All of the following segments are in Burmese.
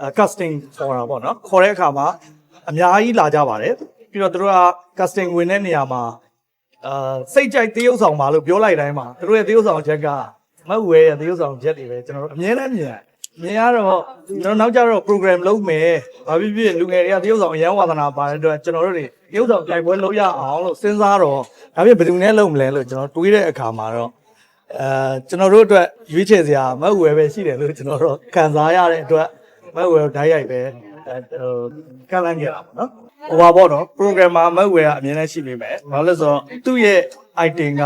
အဲ casting ခေါ်တာပေါ့နော်ခေါ်တဲ့အခါမှာအများကြီးလာကြပါတယ်ပြီးတော့သူတို့က casting ဝင်တဲ့နေရာမှာအာစိတ်ကြိုက်တရုပ်ဆောင်ပါလို့ပြောလိုက်တိုင်းမှာသူတို့ရဲ့တရုပ်ဆောင်ချက်ကမဟုတ်ဝဲရဲ့တရုပ်ဆောင်ချက်တွေပဲကျွန်တော်တို့အများနဲ့မြင်ရတယ်မြင်ရတော့ကျွန်တော်နောက်ကျတော့ program လုပ်မယ်။ဘာဖြစ်ဖြစ်လူငယ်တွေကတရုပ်ဆောင်အရန်ဝါသနာပါတဲ့အတွက်ကျွန်တော်တို့တွေတရုပ်ဆောင်ကြိုက်ပွဲလုပ်ရအောင်လို့စဉ်းစားတော့ဒါပြဘယ်သူနဲ့လုပ်မလဲလို့ကျွန်တော်တွေးတဲ့အခါမှာတော့အဲကျွန်တော်တို့အတွက်ရွေးချယ်စရာမဟုတ်ဝဲပဲရှိတယ်လို့ကျွန်တော်တို့ခံစားရတဲ့အတွက် မဟုတ်ဝဲဓာတ်ရိုက်ပဲအဲဟိုကန့်လန့်ကြတာပေါ့နော်။ဟိုပါပေါ့နော် program မှာမဟုတ်ဝဲကအမြင်နဲ့ရှိနေမယ်။ဘာလို့လဲဆိုတော့သူ့ရဲ့ item က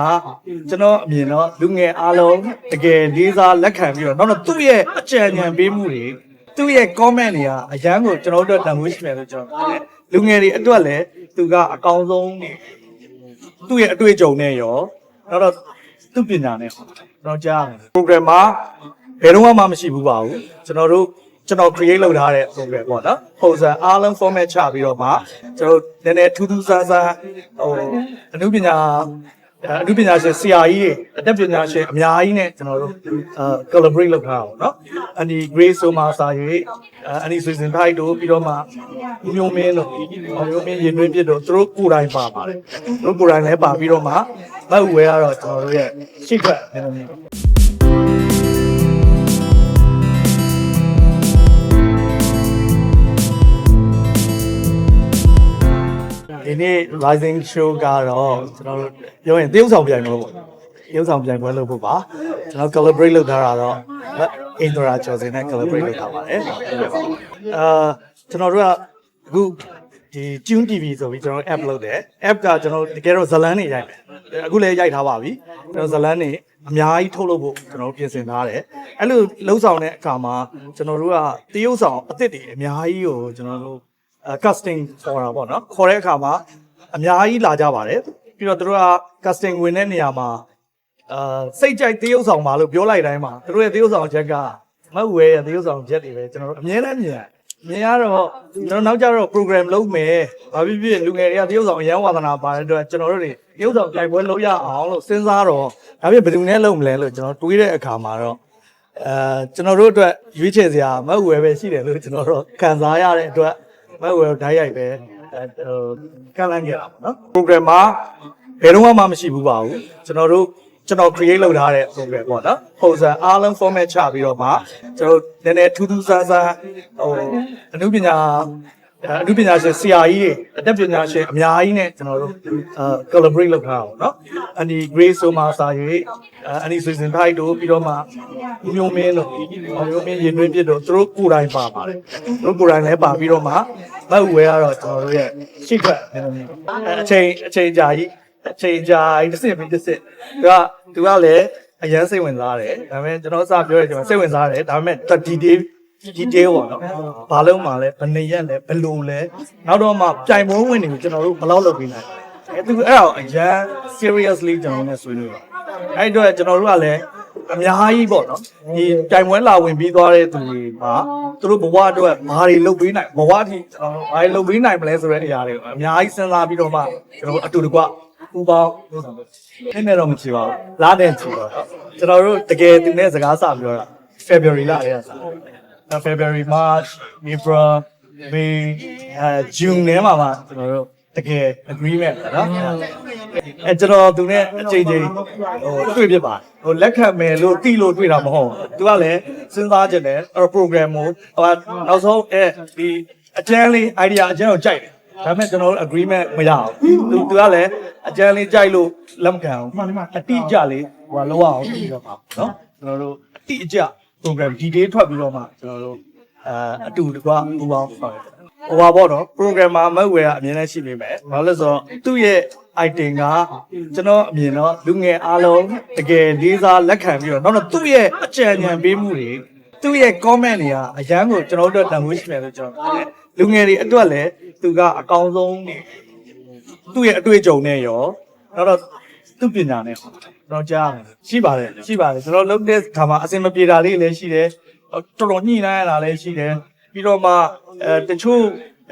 ကျွန်တော်အမြင်တော့လူငယ်အားလုံးတကယ်လေးစားလက်ခံပြီးတော့နောက်တော့သူ့ရဲ့အကြံဉာဏ်ပေးမှုတွေသူ့ရဲ့ comment တွေကအရန်ကိုကျွန်တော်တို့အတွက်တန်ဖိုးရှိမယ်လို့ကျွန်တော်ပြောတယ်လူငယ်တွေအတွက်လည်းသူကအကောင်းဆုံးသူ့ရဲ့အတွေ့အကြုံနဲ့ရောနောက်တော့သူ့ပညာနဲ့ကျွန်တော်ကြားရတယ် program မှာဘယ်တော့မှမရှိဘူးပါဘူးကျွန်တော်တို့ ကျွန်တော် create လုပ်ထားတဲ့ program ပေါ့နော်ပုံစံအားလုံး format ချပြီးတော့မှကျွန်တော်နည်းနည်းထူးထူးဆန်းဆန်းဟိုအနုပညာအဲအနုပညာရှင်ဆရာကြီးတွေအတတ်ပညာရှင်အများကြီးနဲ့ကျွန်တော်တို့အဲ collaborate လုပ်ထားတာပေါ့နော်အန်ဒီ Grace ဆိုမှစာရေးအန်ဒီ Susan Thai တို့ပြီးတော့မှဦးမျိုးမင်းတို့ဦးမျိုးမင်းရင်တွင်းပြစ်တို့သူတို့ကိုယ်တိုင်ပါပါတယ်သူတို့ကိုယ်တိုင်လည်းပါပြီးတော့မှမဟုတ်ဝဲကတော့ကျွန်တော်တို့ရဲ့ရှိခွက် ဒီနေ့ rising show ကတော့ကျွန်တော်တို့ပြောရင်တရုပ်ဆောင်ပြိုင်ပွဲပေါ့တရုပ်ဆောင်ပြိုင်ပွဲလုပ်ဖို့ပါကျွန်တော် collaborate လုပ်ထားတာတော့အင်ဒရာကျော်စင်နဲ့ collaborate လုပ်ထားပါတယ်အာကျွန်တော်တို့ကအခုဒီ Tune TV ဆိုပြီးကျွန်တော် app လုပ်တယ် app ကကျွန်တော်တကယ်တော့ဇလန်းနေရိုက်မယ်အခုလည်းရိုက်ထားပါပြီကျွန်တော်ဇလန်းနေအများကြီးထုတ်လုပ်ဖို့ကျွန်တော်တို့ပြင်ဆင်ထားတယ်အဲ့လိုလှုပ်ဆောင်တဲ့အခါမှာကျွန်တော်တို့ကတရုပ်ဆောင်အစ်စ်တွေအများကြီးကိုကျွန်တော်တို့အဲ casting ခေါ်တာပေါ့နော်ခေါ်တဲ့အခါမှာအများကြီးလာကြပါတယ်ပြီးတော့သူတို့က casting ဝင်တဲ့နေရာမှာအာစိတ်ကြိုက်တရုပ်ဆောင်ပါလို့ပြောလိုက်တိုင်းမှာသူတို့ရဲ့တရုပ်ဆောင်ချက်ကမဟုတ်ဝဲရဲ့တရုပ်ဆောင်ချက်တွေပဲကျွန်တော်တို့အများနဲ့မြင်ရတယ်မြင်ရတော့ကျွန်တော်နောက်ကျတော့ program လုပ်မယ်ဘာဖြစ်ဖြစ်လူငယ်တွေကတရုပ်ဆောင်အရန်ဝါသနာပါတဲ့အတွက်ကျွန်တော်တို့တွေတရုပ်ဆောင်ကြိုက်ပွဲလုပ်ရအောင်လို့စဉ်းစားတော့ဒါပြဘယ်သူနဲ့လုပ်မလဲလို့ကျွန်တော်တွေးတဲ့အခါမှာတော့အဲကျွန်တော်တို့အတွက်ရွေးချယ်စရာမဟုတ်ဝဲပဲရှိတယ်လို့ကျွန်တော်တို့ခံစားရတဲ့အတွက် မဟုတ်ဘူးဓာတ်ရိုက်ပဲအဲဟိုကန့်လန့်ကြတာပေါ့နော် program မှာဘယ်တော့မှမရှိဘူးပါဘူးကျွန်တော်တို့ကျွန်တော် create လုပ်ထားတဲ့ program ပေါ့နော်ပုံစံအားလုံး format ချပြီးတော့မှကျွန်တော်နည်းနည်းထူးထူးဆန်းဆန်းဟိုအနုပညာ အဲအနုပညာရှင်ဆရာကြီးတွေအတတ်ပညာရှင်အများကြီးနဲ့ကျွန်တော်တို့အဲ collaborate လုပ်ထားတာပေါ့နော်အန်ဒီ Grace ဆိုမှစာရေးအန်ဒီ Susan Thai တို့ပြီးတော့မှဦးမျိုးမင်းတို့ဦးမျိုးမင်းရင်တွင်းပြစ်တို့သူတို့ကိုယ်တိုင်ပါပါတယ်သူတို့ကိုယ်တိုင်လည်းပါပြီးတော့မှမဟုတ်ဝဲကတော့ကျွန်တော်တို့ရဲ့ရှိခွက်နည်းနည်းအဲအချိန်အချိန်ကြာကြီးအချိန်ကြာကြီးတစ်စစ်ပြီးတစ်စစ်သူကသူကလည်းအရန်စိတ်ဝင်စားတယ်ဒါပေမဲ့ကျွန်တော်အစပြောရကျွန်တော်စိတ်ဝင်စားတယ်ဒါပေမဲ့ detail detail ပေါ့နော်ဘာလုံးမှလဲဘယ်နေရက်လဲဘယ်လိုလဲနောက်တော့မှပြိုင်ပွဲဝင်နေပြီကျွန်တော်တို့ဘယ်လောက်လုပ်ပြီးနိုင်အဲသူအဲ့ဒါကိုအရန် seriously ကျွန်တော်နဲ့ဆွေးနွေးပါအဲ့အတွက်ကျွန်တော်တို့ကလည်းအများကြီးပေါ့နော်ဒီပြိုင်ပွဲလာဝင်ပြီးသွားတဲ့သူတွေမှာသူတို့ဘဝအတွက်ဘာတွေလုပ်ပေးနိုင်ဘဝအထိကျွန်တော်ဘာတွေလုပ်ပေးနိုင်မလဲဆိုတဲ့အရာတွေကိုအများကြီးစဉ်းစားပြီးတော့မှကျွန်တော်တို့အတူတကွပူပေါင်းလုပ်ဆောင်လို့နည်းနည်းတော့မချီပါဘူးလားတဲ့ချီပါကျွန်တော်တို့တကယ်သူနဲ့စကားစပြောတာ February လတည်းကစအဲ February March April May June နဲ့မှာမှာကျွန်တော်တို့တကယ် agreement ပါနော်အဲကျွန်တော်သူနဲ့အချိန်ချင်းဟိုတွေ့ဖြစ်ပါဟိုလက်ခံမယ်လို့တိလို့တွေ့တာမဟုတ်ဘူးသူကလည်းစဉ်းစားကြတယ်အဲ့ program ကိုဟိုနောက်ဆုံးအဲဒီအကျန်းလေး idea အကျန်းကိုကြိုက်တယ်ဒါပေမဲ့ကျွန်တော်တို့ agreement မရဘူးသူသူကလည်းအကျန်းလေးကြိုက်လို့လက်မခံဘူးအတိအကျလေးဟိုလောရအောင်ပြီးတော့ပါနော်ကျွန်တော်တို့အတိအကျ program detail ထွက်ပြီးတော့မှကျွန်တော်တို့အဲအတူတကွပူပေါင်းဆောင်ရတယ်ဟိုပါပေါ့နော် program မှာမဟုတ်ဝယ်ကအမြင်နဲ့ရှိနေမယ်ဘာလို့လဲဆိုတော့သူ့ရဲ့ item ကကျွန်တော်အမြင်တော့လူငယ်အားလုံးတကယ်လေးစားလက်ခံပြီးတော့နောက်တော့သူ့ရဲ့အကြံဉာဏ်ပေးမှုတွေသူ့ရဲ့ comment တွေကအရန်ကိုကျွန်တော်တို့တန်ဖိုးရှိမယ်လို့ကျွန်တော်ပြောတယ်လူငယ်တွေအတွက်လည်းသူကအကောင်းဆုံးသူ့ရဲ့အတွေ့အကြုံနဲ့ရောနောက်တော့သူ့ပညာနဲ့ကျွန် တော်ကြားတယ်ရှိပါတယ်ရှိပါတယ်ကျွန်တော်လုပ်တဲ့ခါမှာအစင်မပြေတာလေးလည်းရှိတယ်တော်တော်ညှိနှိုင်းရတာလည်းရှိတယ်ပြီးတော့မှအဲတချို့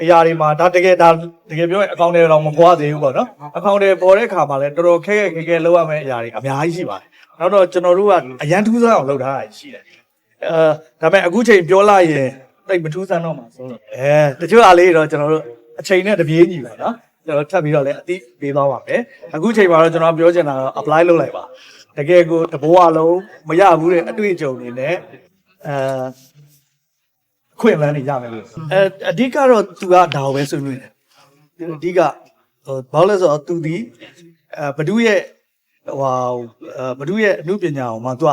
အရာတွေမှာဒါတကယ်ဒါတကယ်ပြောရင်အကောင့်တွေတော့မပွားသေးဘူးပေါ့နော်အကောင့်တွေပေါ်တဲ့ခါမှာလည်းတော်တော်ခက်ခက်ခဲခဲလုပ်ရမယ့်အရာတွေအများကြီးရှိပါတယ်နောက်တော့ကျွန်တော်တို့ကအရန်ထူးဆန်းအောင်လုပ်ထားတာရှိတယ်အဲဒါပေမဲ့အခုချိန်ပြောလိုက်ရင်တိတ်မထူးဆန်းတော့မှာဆိုတော့အဲတချို့အားလေးတော့ကျွန်တော်တို့အချိန်နဲ့တပြေးညီပါနော် ကျွန်တော်ထပ်ပြီးတော့လည်းအတိပေးသွားပါမယ်အခုချိန်မှာတော့ကျွန်တော်ပြောချင်တာတော့ apply လုပ်လိုက်ပါတကယ်ကိုတဘောအလုံးမရဘူးတဲ့အတွေ့အကြုံတွေနဲ့အဲအခွင့်အလမ်းတွေရမယ်လို့အဲအဓိကတော့သူကဒါကိုပဲဆွေးနွေးတယ်အဓိကဟိုဘာလို့လဲဆိုတော့သူဒီအဲဘဒုရဲ့ဟိုဟာအဲဘဒုရဲ့အမှုပညာကိုမှသူက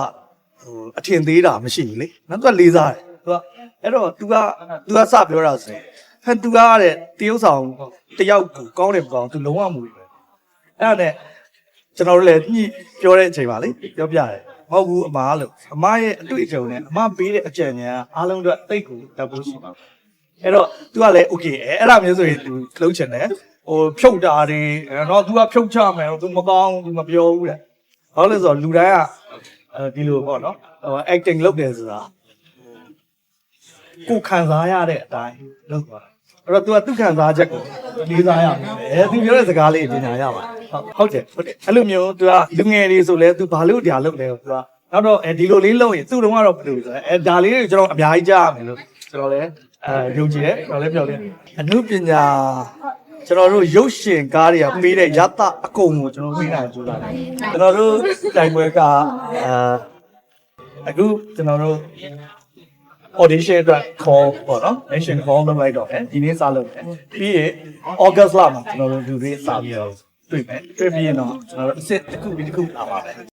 ဟိုအထင်သေးတာမရှိဘူးလေနော်သူကလေးစားတယ်သူကအဲ့တော့ तू က तू ကစပြောတာဆိုရင် ဟဲ့ तू ကတဲ့တရုပ်ဆောင်တယောက်ကိုကောင်းတယ်မကောင်း तू လုံးဝမူပဲအဲ့ဒါနဲ့ကျွန်တော်တို့လည်းညှိပြောတဲ့အချိန်ပါလေပြောပြတယ်မဟုတ်ဘူးအမားလို့အမားရဲ့အတွေ့အကြုံနဲ့အမားပေးတဲ့အကြံဉာဏ်ကအားလုံးအတွက်တိတ်ကိုတတ်ဖို့ရှိပါအဲ့တော့ तू ကလည်း okay အဲ့ဒါမျိုးဆိုရင် तू လုံးချင်တယ်ဟိုဖြုတ်တာတွေအဲ့တော့ तू ကဖြုတ်ချမယ် तू မကောင်း तू မပြောဘူးတဲ့ဘာလို့လဲဆိုတော့လူတိုင်းကအဲဒီလိုပေါ့နော်ဟို acting လုပ်တယ်ဆိုတာ ကိုယ်ခံစားရတဲ့အတိုင်းလုပ်သွားအဲ့တော့ तू ကသူ့ခံစားချက်ကိုလေးစားရမယ်အဲသူပြောတဲ့စကားလေးပညာရပါဟုတ်ဟုတ်တယ်ဟုတ်တယ်အဲ့လိုမျိုး तू ကလူငယ်တွေဆိုလဲ तू ဘာလို့ဒါလုပ်လဲ तू ကနောက်တော့အဲဒီလိုလေးလုပ်ရင်သူ့တုန်းကတော့ဘယ်လိုဆိုလဲအဲဒါလေးတွေကျွန်တော်အများကြီးကြားရမယ်လို့ကျွန်တော်လည်းအဲယုံကြည်တယ်ကျွန်တော်လည်းပြောတယ်အနုပညာကျွန်တော်တို့ရုပ်ရှင်ကားတွေကပေးတဲ့ရတအကုန်ကိုကျွန်တော်ပေးနိုင်ကြိုးစားတယ်ကျွန်တော်တို့တိုင်ပွဲကအဲအခုကျွန်တော်တို့ audition အတွက် call ပေါ့နော် nation call လုပ်လိုက်တော့တယ်ဒီနေ့စလုပ်တယ်ပြီးရင် August လမှာကျွန်တော်တို့လူတွေစပြီးတော့တွေ့မယ်တွေ့ပြီးရင်တော့ကျွန်တော်တို့အစ်စ်တစ်ခုပြီးတစ်ခုလာပါမယ်